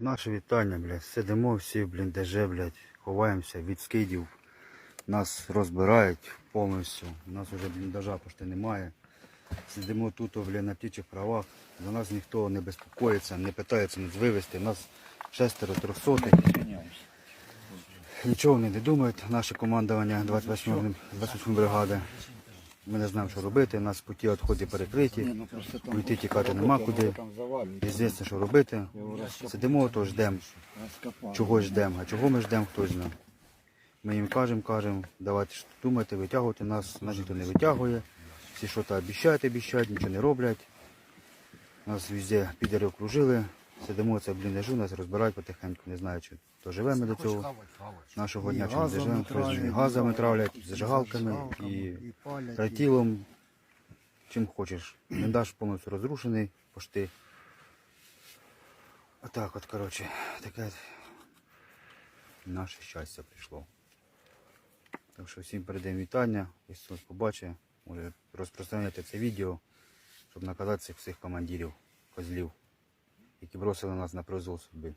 Наше вітання, блядь. Сидимо всі в бліндаже, блядь, ховаємося від скидів. Нас розбирають повністю. У нас вже бліндажа почти немає. Сидимо тут, блядь, на птічих правах. За нас ніхто не безпокоїться, не питається нас вивезти. Нас шестеро трьохсотих. Нічого вони не думають. Наше командування 28 28 бригади. Ми не знаємо, що робити. У нас путі відходи перекриті. Уйти тікати нема куди. Неізвісно, що робити. Сидимо, то ждемо. Чого ждемо? А чого ми ждемо, хтось знає. Ми їм кажемо, кажемо, давайте думати, витягувати нас, нас ніхто не витягує. Всі що то обіцяють, обіцяють, нічого не роблять. Нас везде підери окружили. Сидимо це бліндажу, нас розбирають потихеньку, не знаю, чи то живемо до цього нашого дня, чи не доживемо, хтось і газами травлять, зажигалками і тротілом, чим хочеш. Бліндаж повністю розрушений, пошти. Отак от, коротше, таке наше щастя прийшло. Так що всім передаємо вітання, ось хтось побачить, може розпространяти це відео, щоб наказати цих всіх командирів, козлів, які бросили нас на произвол судьби.